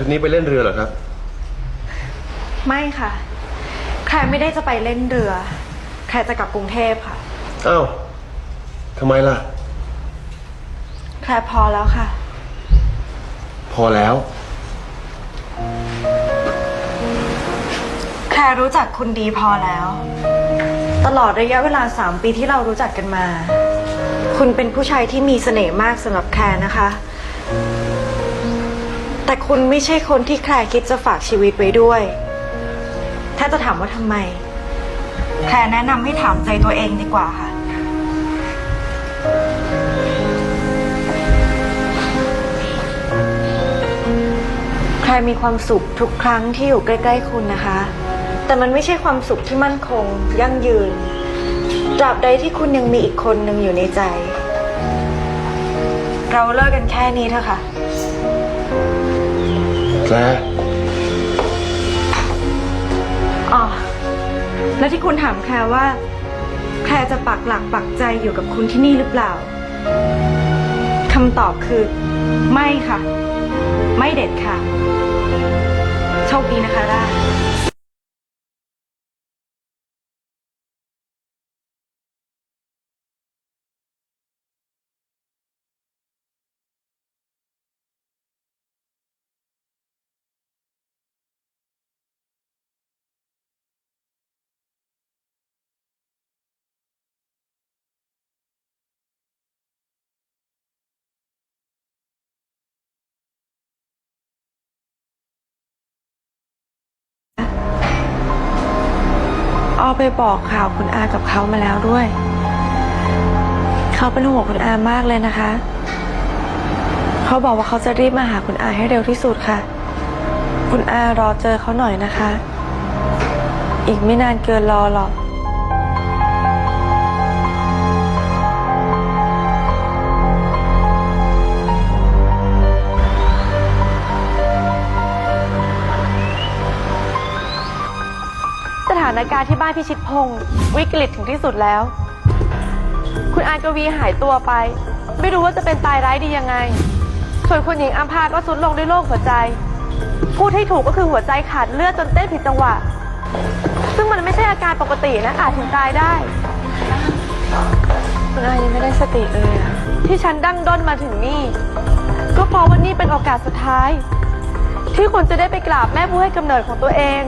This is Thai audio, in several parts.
คืนนี้ไปเล่นเรือเหรอครับ ไม่ค่ะ แคร์ไม่ได้จะไปเล่นเรือ แคร์จะกลับกรุงเทพค่ะ อ้าวทำไมล่ะ แคร์พอแล้วค่ะ พอแล้ว แคร์รู้จักคุณดีพอแล้ว ตลอดระยะเวลาสามปีที่เรารู้จักกันมา คุณเป็นผู้ชายที่มีเสน่ห์มากสำหรับแคร์นะคะ แต่คุณไม่ใช่คนที่แคร์คิดจะฝากชีวิตไว้ด้วย ถ้าจะถามว่าทำไมแคร์แนะนำให้ถามใจตัวเองดีกว่าค่ะ ใครมีความสุขทุกครั้งที่อยู่ใกล้ ๆ คุณนะคะ แต่มันไม่ใช่ความสุขที่มั่นคง ยั่งยืน ตราบใดที่คุณยังมีอีกคนหนึ่งอยู่ในใจ เราเลิกกันแค่นี้เถอะค่ะ แคลร์อ๋อ แล้วที่คุณถามแคร์ว่าแคร์จะปักหลักปักใจอยู่กับคุณที่นี่หรือเปล่าคำตอบคือ ไม่ค่ะ ไม่เด็ดค่ะ โชคดีนะคะล่า อ้อไปบอกข่าวคุณอากับเขามาแล้วด้วย เขาเป็นห่วงคุณอามากเลยนะคะ เขาบอกว่าเขาจะรีบมาหาคุณอาให้เร็วที่สุดค่ะ คุณอารอเจอเขาหน่อยนะคะ อีกไม่นานเกินรอหรอกานการณ์ที่บ้านพิชิตพงศ์วิกฤตถึงที่สุดแล้ว คุณอานกวีหายตัวไป ไม่รู้ว่าจะเป็นตายร้ายดียังไง ส่วนคุณหญิงอัมพาก็สุดลงด้วยโรคหัวใจ พูดให้ถูกก็คือหัวใจขาดเลือดจนเต้นผิดจังหวะ ซึ่งมันไม่ใช่อาการปกตินะอาจถึงตายได้คุณอายังไม่ได้สติเลยอะที่ฉันดั้งด้นมาถึงนี่ ก็เพราะว่านี่เป็นโอกาสสุดท้าย ที่คุณจะได้ไปกราบแม่ผู้ให้กำเนิดของตัวเอง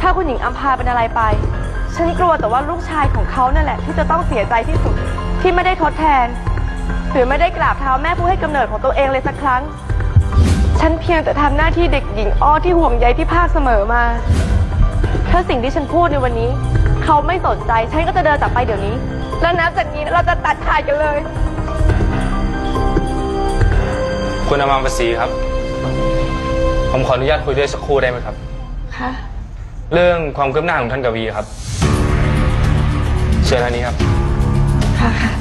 ถ้าคุณหญิงอัมพาเป็นอะไรไป ฉันกลัวแต่ว่าลูกชายของเขานั่นแหละ ที่จะต้องเสียใจที่สุดที่ไม่ได้ทดแทน หรือไม่ได้กราบเท้าแม่ผู้ให้กำเนิดของตัวเองเลยสักครั้ง ฉันเพียงแต่ทำหน้าที่เด็กหญิงอ้อที่ห่วงใยที่ภาคเสมอมา ถ้าสิ่งที่ฉันพูดในวันนี้ เขาไม่สนใจ ฉันก็จะเดินจากไปเดี๋ยวนี้ แล้วนับจากนี้เราจะตัดขาดกันเลย คุณอมรประสีครับ ผมขออนุญาตคุยด้วยสักครู่ได้ไหมครับ ค่ะ เรื่องความคืบหน้าของท่านกวีครับ เชิญทางนี้ครับ ค่ะค่ะ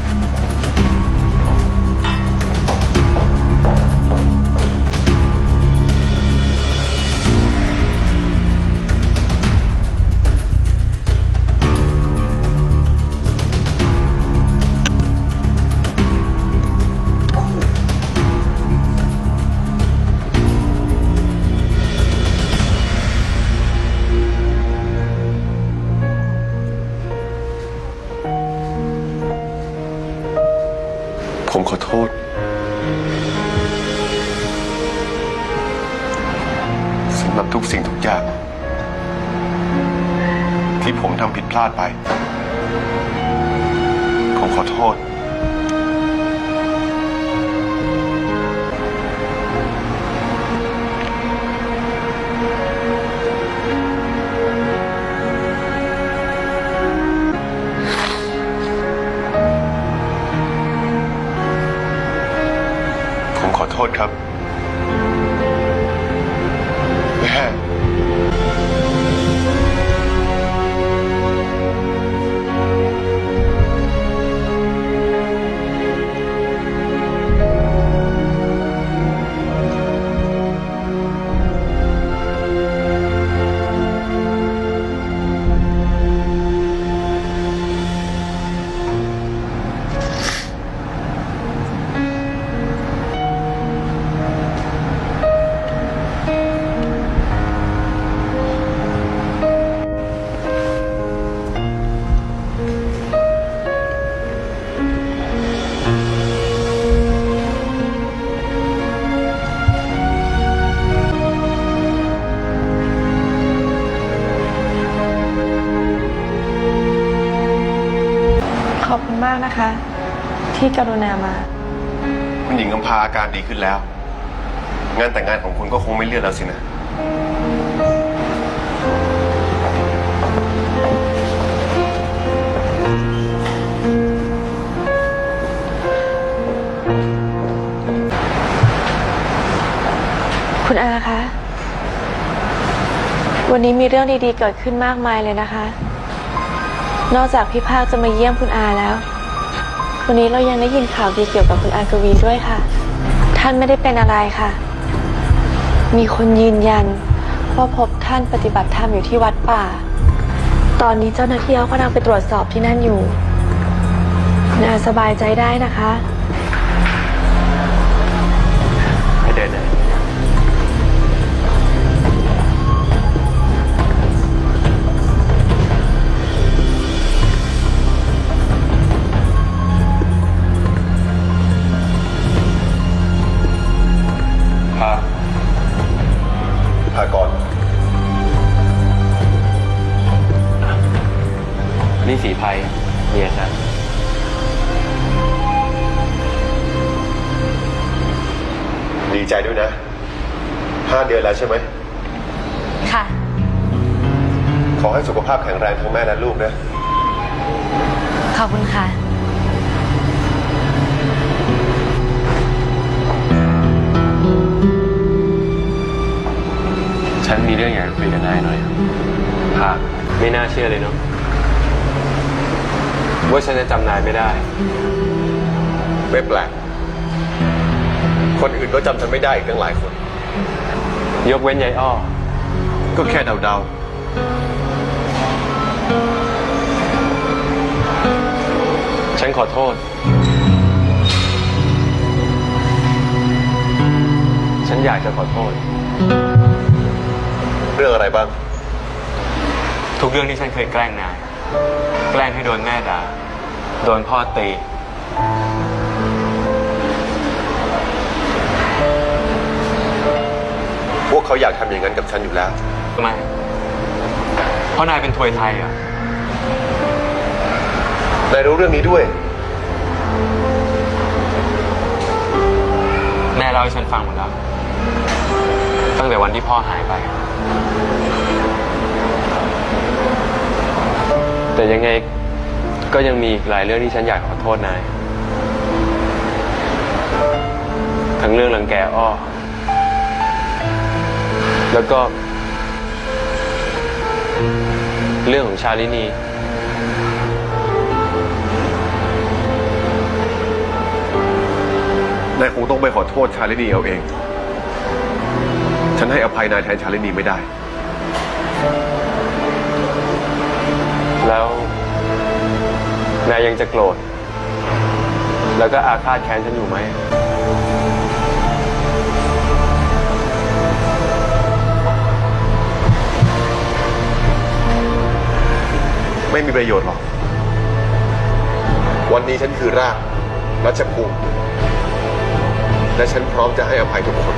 ผมขอโทษ สำหรับทุกสิ่งทุกอย่าง ที่ผมทำผิดพลาดไป ผมขอโทษ ที่กรุณามา คุณหญิงกำพาอาการดีขึ้นแล้ว งานแต่งงานของคุณก็คงไม่เลื่อนแล้วสินะ คุณอาคะ วันนี้มีเรื่องดีๆเกิดขึ้นมากมายเลยนะคะ นอกจากพี่ภาคจะมาเยี่ยมคุณอาแล้ว วันนี้เรายังได้ยินข่าวดีเกี่ยวกับคุณอากวีด้วยค่ะ ท่านไม่ได้เป็นอะไรค่ะ มีคนยืนยันว่าพบท่านปฏิบัติธรรมอยู่ที่วัดป่า ตอนนี้เจ้าหน้าที่เขากำลังไปตรวจสอบที่นั่นอยู่คุณอาสบายใจได้นะคะ สีภัยเมียฉันดีใจด้วยนะห้าเดือนแล้วใช่ไหม ค่ะ ขอให้สุขภาพแข็งแรงทั้งแม่และลูกนะ ขอบคุณค่ะ ฉันมีเรื่องอยากจะคุยกับนายหน่อยพาไม่น่าเชื่อเลยเนาะ ว่าฉันจะจำนายไม่ได้ ไม่แปลก คนอื่นก็จำฉันไม่ได้อีกตั้งหลายคน ยกเว้นยายอ้อ ก็แค่เดาฉันขอโทษ ฉันอยากจะขอโทษๆเรื่องอะไรบ้าง ทุกเรื่องที่ฉันเคยแกล้งนาย แกล้งให้โดนแม่ด่า โดนพ่อตี พวกเขาอยากทำอย่างนั้นกับฉันอยู่แล้ว ทำไม เพราะนายเป็นถวยไทยเหรอะ นายรู้เรื่องนี้ด้วย แม่เล่าให้ฉันฟังหมดแล้ว ตั้งแต่วันที่พ่อหายไป แต่ยังไงก็ยังมีอีกหลายเรื่องที่ฉันอยากขอโทษนาย ทั้งเรื่องรังแกอ้อ แล้วก็ เรื่องของชาลินี นายคงต้องไปขอโทษชาลินีเอาเอง ฉันให้อภัยนายแทนชาลินีไม่ได้ นายยังจะโกรธ แล้วก็อาฆาตแค้นฉันอยู่ไหม ไม่มีประโยชน์หรอก วันนี้ฉันคือรากรัชภูมิ และฉันพร้อมจะให้อภัยทุกคน